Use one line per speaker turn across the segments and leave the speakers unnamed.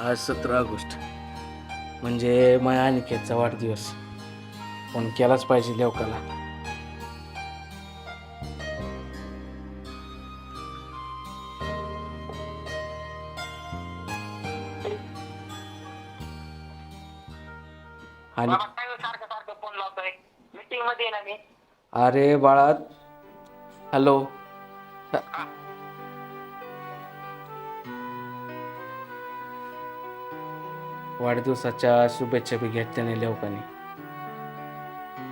आज सतरा ऑगस्ट. म्हणजे माया अनिकेतचा वाढदिवस. फोन केलाच पाहिजे लेवकाला आणि
बाबा काय सारखं सारखं फोन लावतोय. मीटिंगमध्ये आहे ना मी?
अरे बाळा हॅलो. वाढदिवसाच्या शुभेच्छा बी घेत त्याने लेवकाने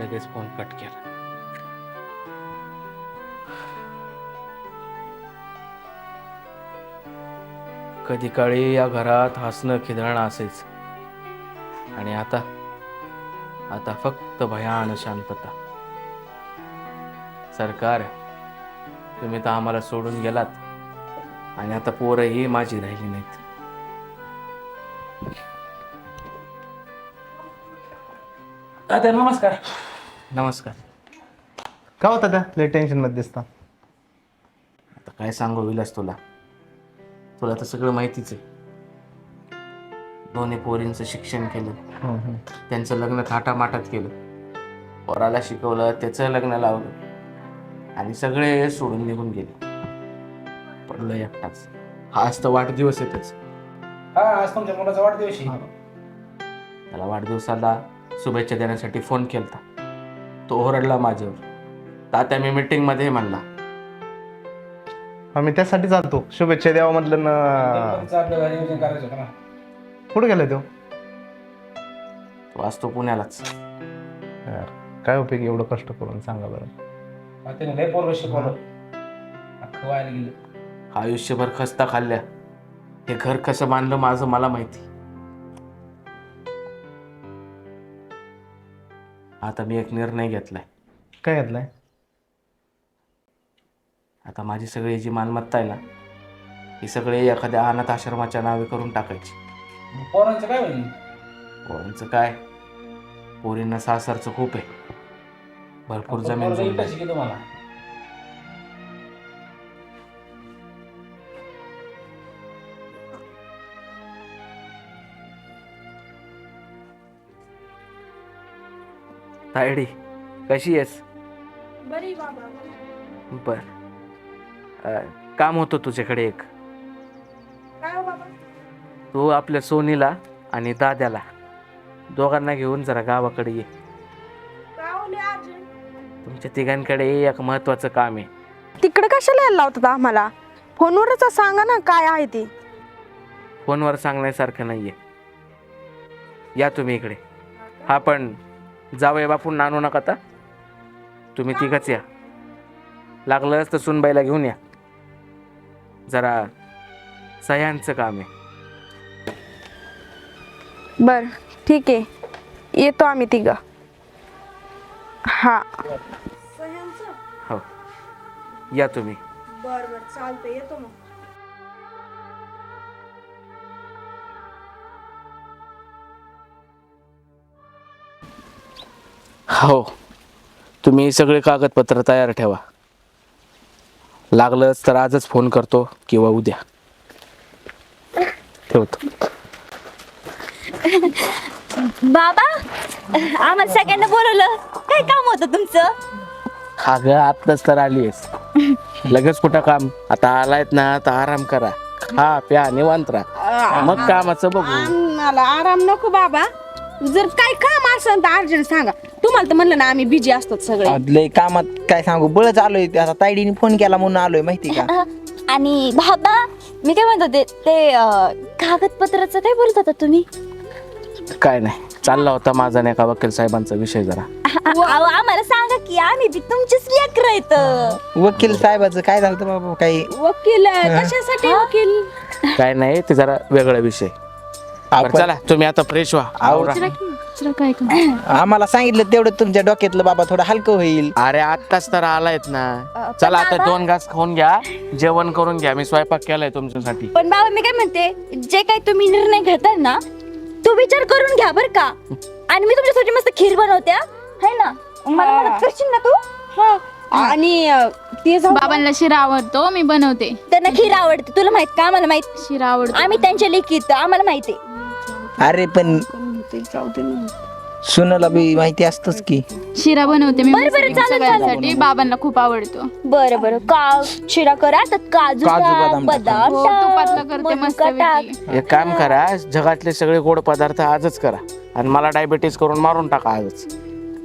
लगेच फोन कट केला. कधी काळी या घरात हसणं खिदळणं असेच आणि आता आता फक्त भयान शांतता सरकार तुम्ही तर आम्हाला सोडून गेलात. आणि आता पोरंही माझी राहिली नाहीत. दादा नमस्कार. नमस्कार.
का होता त्या लय टेन्शनमध्ये दिसता.
आता काय सांगू विलास तुला? तुला तर सगळं माहितीच आहे. दोन्ही पोरींचं शिक्षण केलं. त्यांचं लग्न थाटामाटात केलं. पोराला शिकवलं त्याचं लग्न लावलं. आणि सगळे सोडून निघून गेले. पडलं एकटाच. हा आज तर वाढदिवस आहे त्याचा.
हा आज तुमच्या मुलाचा वाढदिवस आहे.
त्याला वाढदिवसाला शुभेच्छा देण्यासाठी फोन केलता. तो ओरडला माझ्यावर. तात्या मी मीटिंगमध्ये म्हणला
आम्ही त्यासाठी चालतो. शुभेच्छा द्यावं म्हटलं ना. कुठे गेलाय तो?
तो आज तो पुण्यालाच.
यार, काय उपयोग एवढं कष्ट करून सांगा बरं.
गेलं.
आयुष्यभर खस्ता खाल्ल्या. हे घर कसं बांधलं माझं मला माहिती. आता मी एक निर्णय घेतलाय.
काय घेतलाय?
आता माझी सगळी जी मालमत्ता आहे ना ही सगळे एखाद्या अनाथ आश्रमाच्या नावे करून टाकायची.
पोरांचं काय होईल?
पोरांचं काय? पोरींना सासरचं खूप आहे. भरपूर जमीन
तुम्हाला?
तायडी कशी आहेस?
बरी बाबा
बर. अं, काम होतं तुझ्याकडे एक.
काय हो बाबा?
तू आपल्या सोनीला आणि दाद्याला दोघांना घेऊन जरा गावाकडे ये.
काय अर्जंट
तुमच्या तिघांकडे एक महत्वाचं काम आहे.
तिकडे कशाला यायला लावतात आम्हाला? फोनवरच सांगा ना काय आहे ते.
फोनवर सांगण्यासारखं नाहीये. या तुम्ही इकडे. हा पण जावय बापून आणू नका आता. तुम्ही तिघच या. लागलंच तर सुनबाईला घेऊन या. जरा सह्यांचं काम आहे.
बर ठीक आहे. येतो आम्ही तिघ. हा.
हो. या तुम्ही.
बर बर. चालतं येतो मग.
हो. तुम्ही सगळे कागदपत्र तयार ठेवा. लागलंच तर आजच फोन करतो किंवा उद्या. ठेवतो.
बाबा आम्हाला सगळ्यांना बोलवलं. काय काम होतं तुमचं?
अगं आत्ताच तर आली आहेस लगेच कुठं काम? आता आलायत ना तर आराम करा. खा प्या निवांत राहा. मग कामाचं बघू.
मला आराम नको बाबा. जर काय काम असेल तर अर्जंट सांगा. तुम्हाला तर म्हणलं ना आम्ही बिजी असतो सगळे.
लय कामात काय सांगू? बळच आलोय. ते आता तायडीने फोन केला म्हणून आलोय माहिती का?
आणि बाबा मी काय म्हणत होते ते अं, कागदपत्राचं काय बोलत होता तुम्ही?
काय नाही. चालला होता माझा नाही का वकील साहेबांचा विषय जरा.
आ- अहो, आम्हाला सांगा की आम्ही बी तुमचीच लेकर आहेत.
वकील साहेबाचं काय झालं होतं बाबा? काही
वकील कशासाठी वकील?
काय नाही ते जरा वेगळा विषय. बरं,
आपण
चला तुम्ही आता फ्रेश व्हा. आवरा.
आम्हाला सांगितलं तेवढं तुमच्या डोक्यातलं बाबा थोडं हलकं होईल.
अरे आत्ताच तर आलायत ना. चला आता दोन घास खाऊन घ्या. जेवण करून घ्या. मी स्वयंपाक केलाय तुमच्यासाठी.
पण बाबा मी काय म्हणते जे काही तुम्ही निर्णय घेताल ना तो विचार करून घ्या बर का. आणि मी तुमच्यासाठी मस्त खीर बनवते हा. है ना? मला मदत करशील ना तू?
आणि अं, ते जाऊ
बाबांना शिरा आवडतो मी बनवते.
त्यांना खीर आवडते. तुला माहीत का? आम्हाला माहीत
शिरा आवडतो.
आम्ही त्यांच्या लेखीत आम्हाला माहिती
अरे पण सुनाला बी माहिती असतच की.
शिरा बनवते मी
बरं, बरं, चालेल,
सगळ्यांसाठी. बाबांना खूप आवडतो.
बरं बरं. का शिरा करा तर काजू
काजू,
टाक,
बदाम
हो,
टाक,
तुपातलं करते
मनुका टाक.
मस्त
एक काम करा जगातले सगळे गोड पदार्थ आजच करा. आणि मला डायबिटीस करून मारून टाका आजच.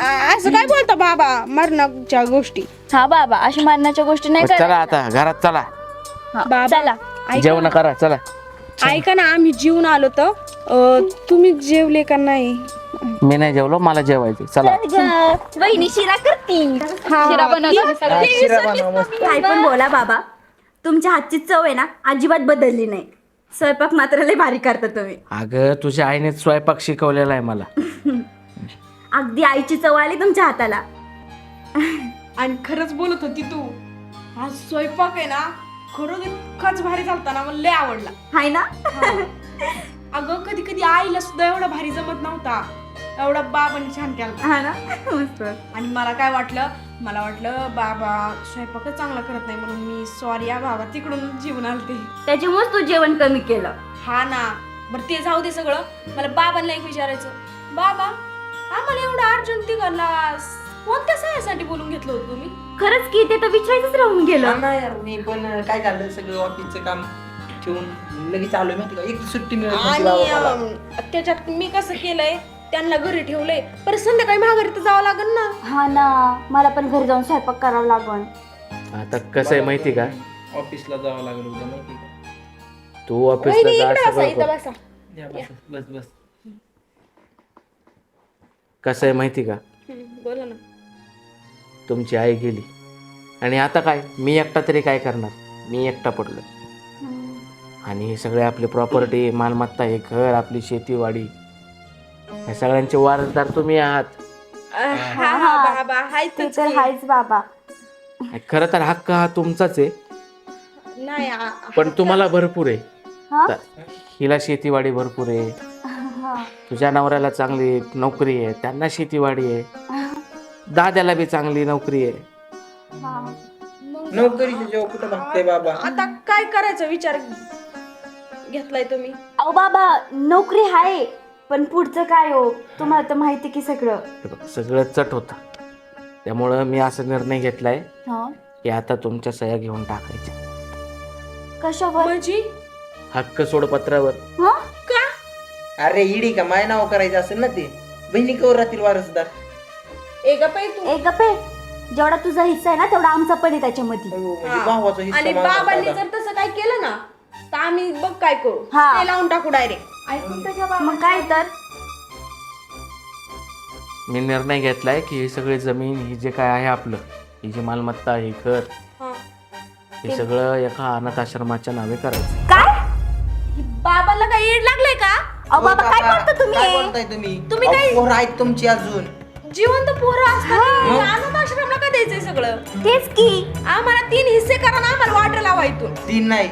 असं काय बोलतो बाबा? मरणाच्या गोष्टी.
हा बाबा अशा मारण्याच्या गोष्टी नाही
चला आता घरात चला.
हा, चला.
जेवण करा चला.
ऐका ना आम्ही जीवन आलो तर? अं, तुम्ही जेवले का नाही?
मी नाही जेवलो मला जेवायचे चला.
वहिनी शिरा करती
शिरा बनवतो.
काय पण बोला बाबा. तुमच्या हातची चव आहे ना अजिबात बदलली नाही. स्वयंपाक मात्र लय भारी करता तुम्ही.
अगं तुझ्या आईने स्वयंपाक शिकवलेला आहे मला.
अगदी आईची चव आली तुमच्या हाताला.
आणि खरंच बोलत होती तू. हा स्वयंपाक आहे ना खरंच इतकाच भारी चालता ना मला लय आवडला.
हाय ना?
अगं कधी कधी आईला सुद्धा एवढा भारी जमत नव्हता. एवढा बाबांनी छान केला.
हा ना? मस्त.
आणि मला काय वाटलं मला वाटलं बाबा स्वयंपाकच चांगला करत नाही म्हणून मी सॉरी या बाबा तिकडून जीवन आलते.
त्याच्यामुळेच तू जेवण कमी केलं.
हा ना. बरं ते जाऊ दे सगळं. मला बाबांना एक विचारायचं. बाबा आम्हाला एवढा अर्जंट तिघांना कोणत्या सह्यासाठी बोलून घेतलं होतं तुम्ही?
खरंच की ते तर विचारायचंच राहून गेलं.
नाही यार मी पण काय झालं सगळं ऑफिसचं काम? ठेवून लगेच आलोय माहिती का? एक सुट्टी मिळत नव्हती
आणि
बाबा मला.
अं, त्याच्यात मी कसं केलंय त्यांना घरी ठेवलंय. परत संध्याकाळी माघारी तर जावं लागेल ना.
हा ना मला पण घरी जाऊन स्वयंपाक करावा लागण
आता कसं आहे माहिती का?
ऑफिसला जावं लागेल उद्या माहिती का?
तू ऑफिसला
वहिनी,
जा
इकडं बसा,
सगळं
इथं
कर.
बसा.
या बस बस बस.
कसं आहे माहिती का?
हम्म, बोला ना.
तुमची आई गेली. आणि आता काय? मी एकटा तरी काय करणार? मी एकटा पडलो आणि हे सगळे आपले प्रॉपर्टी मालमत्ता हे घर आपली शेतीवाडी. या सगळ्यांचे वारसदार तुम्ही आहात.
अं, हा हा बाबा हाय
ते तर हायच बाबा.
खरं तर हक्क हा तुमचाच आहे.
नाही आ-
पण तुम्हाला भरपूर आहे.
हा?
तर हिला शेतीवाडी भरपूर आहे.
हा.
तुझ्या नवऱ्याला चांगली नोकरी आहे. त्यांना शेतीवाडी आहे. दाद्याला बी चांगली नोकरी आहे.
हा.
नोकरीच्या जेव्हा कुठं भागते बाबा?
आता काय करायचं? विचार घेतलाय तुम्ही?
अहो बाबा नोकरी आहे पण पुढचं काय हो? तुम्हाला तर माहिती की सगळं.
हे बघ सगळं चट होतं. त्यामुळं मी असा निर्णय घेतलाय
हा.
की आता तुमच्या सह्या घेऊन टाकायच्या.
कशावर?
म्हणजे
हक्क सोडपत्रावर.
हा?
का?
अरे इडी का माय नाव करायचं असेल ना ते? बहिणी कवर राहतील वारसदार.
एक पै तू.
ए गप्पे जेवढा तुझा हिस्सा आहे ना तेवढा आमचा पण आहे त्याच्यामध्ये.
अयो, म्हणजे
हा.
भावाचा हिस्सा
आणि
माझा
बाबांनी. जर तसं काय केलं ना तर आम्ही बघ काय करू.
हा.
ते लावून टाकू डायरेक्ट ऐकून तर घ्या बाबा.
मग काय तर?
मी निर्णय घेतलाय की ही सगळी जमीन ही जे काय आहे आपलं ही जी मालमत्ता हे घर
हा.
हे सगळं एका अनाथ आश्रमाच्या नावे करायचं.
काय?
बाबाला काय येड लागलंय का?
अहो बाबा काय करता
काय
तुम्ही?
बोलताय तुम्ही?
तुम्ही
अहो,
काय-
पोरं आहेत तुमची अजून.
जिवंत पोरं असतात? अनाथ आश्रमला का द्यायचंय सगळं?
तेच की.
आम्हाला तीन हिस्से करा ना आम्हाला वाटर लावा इथून.
तीन नाही.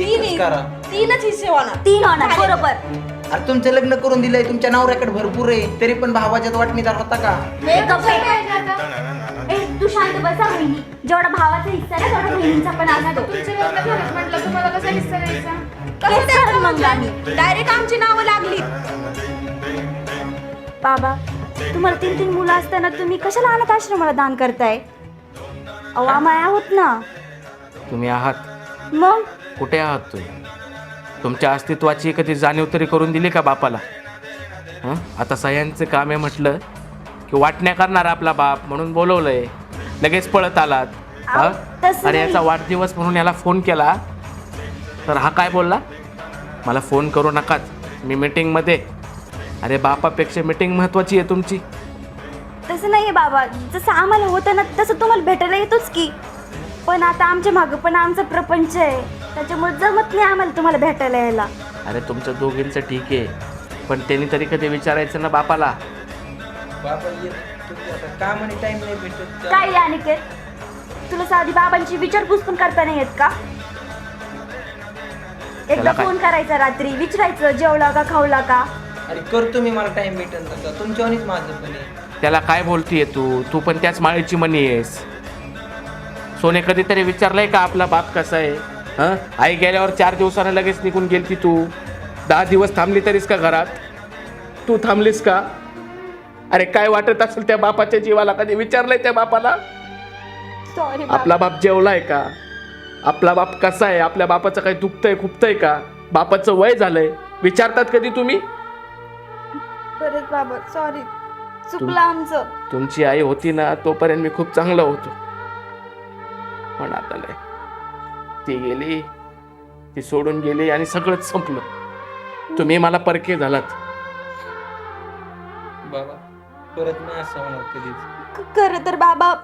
तीन
एकच करा.
तीनच हिस्से होणार.
तीन होणार बरोबर.
अरे तुमचं लग्न करून दिलंय तुमच्या नवऱ्याकडे भरपूर आहे. तरी पण भावाच्यात वाटणीदार होता का?
गप्पे. ए, तू शांत बसा बहिणी जेवढा भावाचा हिस्सा आहे ना तेवढा बहिणीचा पण असतो तेच करू मग आम्ही.
डायरेक्ट आमची नावं लागली.
बाबा तुम्हाला तीन तीन मुलं असताना तुम्ही कशाला अनाथ आश्रमाला दान करताय? अहो आम्हाला आहोत ना.
तुम्ही आहात.
मग?
कुठे आहात तुम्ही? तुमच्या अस्तित्वाची कधी जाणीव तरी करून दिली का बापाला? हं? आता सह्यांचं काम आहे म्हटलं की वाटण्या करणार आपला बाप म्हणून बोलवलंय. लगेच पळत आलात. हं?
तसं.
याचा वाढदिवस म्हणून याला फोन केला. तर हा काय बोलला? मला फोन करू नकाच मी मीटिंगमध्ये अरे बापापेक्षा मीटिंग महत्वाची आहे तुमची.
तसं नाही बाबा. जसं आम्हाला होतं ना तसं तुम्हाला भेटायला येतोच की. पण आता आमच्या मागं पण आमचा प्रपंच आहे. त्याच्यामुळे जमत नाही आम्हाला तुम्हाला भेटायला यायला.
अरे तुमचं दोघींचं ठीक आहे. पण त्यांनी तरी कधी विचारायचं ना बापाला?
बाबा येत तुम्ही आता काम आणि टाइम नाही भेटत.
काय अनिकेत? तुला साधी बाबांची विचारपूस पण करता नाही येत का? एकदा
त्याला काय?
फोन करायचा रात्री विचारायचं जेवला का खावला का?
अरे करतो मी मला टाइम भेटेल तसा. तुमच्यावानीच माझं पण आहे.
त्याला काय बोलतीये तू? तू पण त्याच माळीची मनी आहेस. सोने कधीतरी विचारलंय का आपला बाप कसा आहे? हं? आई गेल्यावर चार दिवसानं लगेच निघून गेलती तू. दहा दिवस थांबली तरीस का घरात? तू थांबलीस का? अरे काय वाटत असेल त्या बापाच्या जीवाला? कधी विचारलंय त्या बापाला?
सॉरी
आपला बाप जेवलाय का? आपला बाप कसा आहे? आपल्या बापाचं काही दुखतंय खुपतंय का? बापाचं वय झालंय. विचारतात कधी तुम्ही?
परत बाबा सॉरी चुकलं आमचं.
तुमची आई होती ना तोपर्यंत मी खूप चांगला होतो. पण आता नाही ती गेली ती सोडून गेली आणि सगळंच संपलं. तुम्ही मला परके झालात.
बाबा परत नाही असं होणार कधीच.
ख- खरं तर बाबा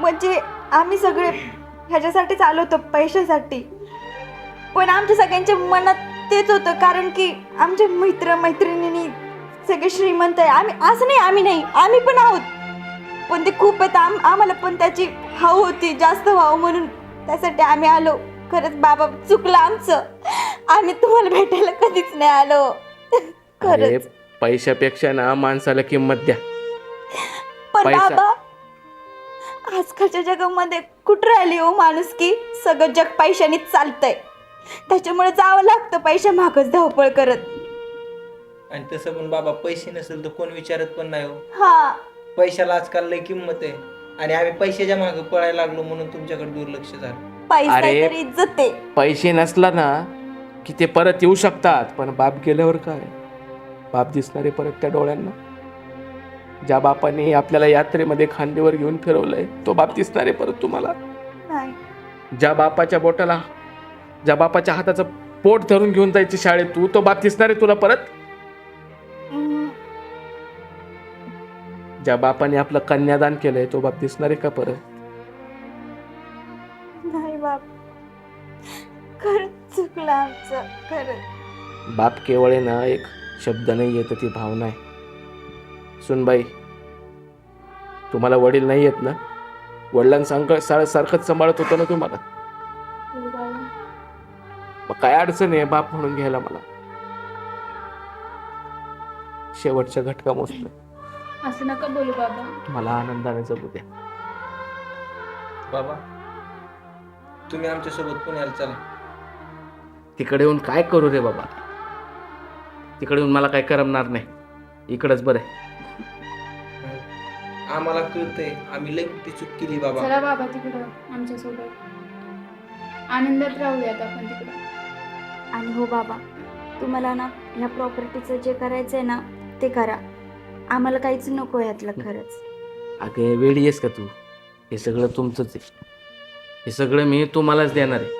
म्हणजे आम्ही सगळे ह्याच्यासाठीच आलो होतो पैशासाठी. पण आमच्या सगळ्यांच्या मनात तेच होतं कारण की आमचे मित्र मैत्रिणींनी सगळे श्रीमंत आहे. आम्ही असं नाही आम्ही नाही आम्ही पण आहोत. पण ते खूप आहेत आम आम्हाला पण त्याची हाव होती जास्त व्हावं म्हणून. त्यासाठी आम्ही आलो. खरंच बाबा चुकलं आमचं. आम्ही तुम्हाला भेटायला कधीच नाही आलो.
अरे
खरंच.
पैशापेक्षा ना माणसाला किंमत द्या.
पण
पैसा-
बाबा आजकालच्या जगामध्ये कुठं राहिली हो माणूस की? सगळं जग पैशानेच चालतंय. त्याच्यामुळे जावं लागतं पैशा मागच धावपळ करत.
आणि तसं पण बाबा पैसे नसेल तर कोण विचारत पण नाही हो.
हा.
पैशाला आजकाल लय किंमत आहे. आणि आम्ही पैशाच्या मागे पळायला लागलो म्हणून तुमच्याकडे दुर्लक्ष झालं.
पैसा
अरे.
तर इज्जत आहे.
पैसे नसला ना की ते परत येऊ शकतात. पण बाप गेल्यावर काय? बाप दिसणारे परत त्या डोळ्यांना. ज्या बापाने आपल्याला यात्रेमध्ये खांदेवर घेऊन फिरवलंय तो बाप दिसणारे परत तुम्हाला.
नाही.
ज्या बापाच्या बोटाला ज्या बापाच्या हाताचं पोट धरून घेऊन जायची शाळेत तू तो बाप दिसणारे तुला परत? ज्या बापाने आपलं कन्यादान केलंय तो बाप दिसणारे का परत?
नाही बाप. खरंच चुकलं आमचं खरंच.
बाप केवळ आहे ना एक शब्द नाही येत ती भावना आहे. सुनबाई तुम्हाला वडील नाही येत ना? वडिलांसारख सारखंच सांभाळत होतं ना तुम्हाला? मग काय अडचण आहे बाप म्हणून घ्यायला मला? शेवटच्या घटका मोजतोय
असं नका बोलू बाबा.
मला आनंदाने जगू द्या.
बाबा तुम्ही आमच्यासोबत पुण्याला चला.
तिकडे येऊन काय करू रे बाबा? तिकडे येऊन मला काय करमणार नाही. इकडंच बरं आहे.
आम्हाला कळतंय आम्ही लय मोठी चूक केली बाबा.
चला बाबा तिकडं आमच्यासोबत. आनंदात राहूयात आपण तिकडं.
आणि हो बाबा तुम्हाला ना ह्या प्रॉपर्टीचं जे करायचं आहे ना ते करा. आम्हाला काहीच नको यातलं खरंच.
अगे वेळी आहेस का तू? हे सगळं तुमचंच आहे. हे सगळं मी तुम्हालाच देणार आहे.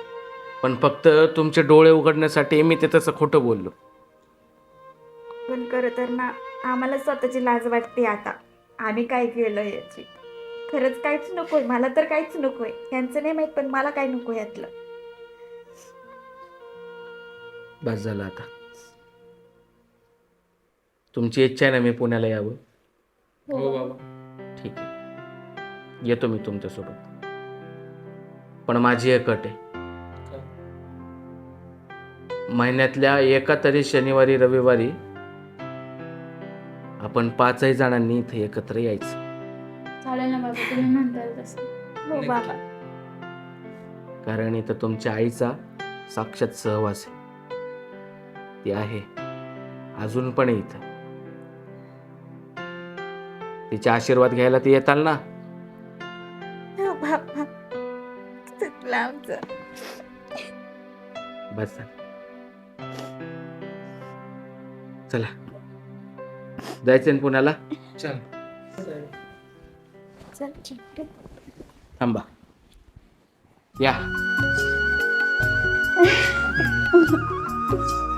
पण फक्त तुमचे डोळे उघडण्यासाठी मी ते तसं खोटं बोललो.
पण खरं तर ना आम्हाला स्वतःची लाज वाटते आता. आम्ही काय केलं याची? खरंच काहीच नकोय मला तर काहीच नकोय यांचं नाही माहीत पण मला काय नको यातलं.
बस झालं आता. तुमची इच्छा आहे ना मी पुण्याला यावं?
हो. बाबा.
ठीक आहे. येतो मी तुमच्यासोबत. पण माझी एक अट आहे. महिन्यातल्या एका तरी शनिवारी रविवारी आपण पाचही जणांनी इथे एकत्र यायचं.
चालेल ना बाबा तुम्ही म्हणताल तसं.
हो बाबा.
कारण इथं तुमच्या आईचा साक्षात सहवास आहे. ती आहे. अजून पण आहे इथं. तिचे आशीर्वाद घ्यायला ती येताल ना?
बाबा. चुकलं आमचं.
बस झालं. चला. जायचं ना पुण्याला?
चल.
चल ठीक आहे.
थांबा. या.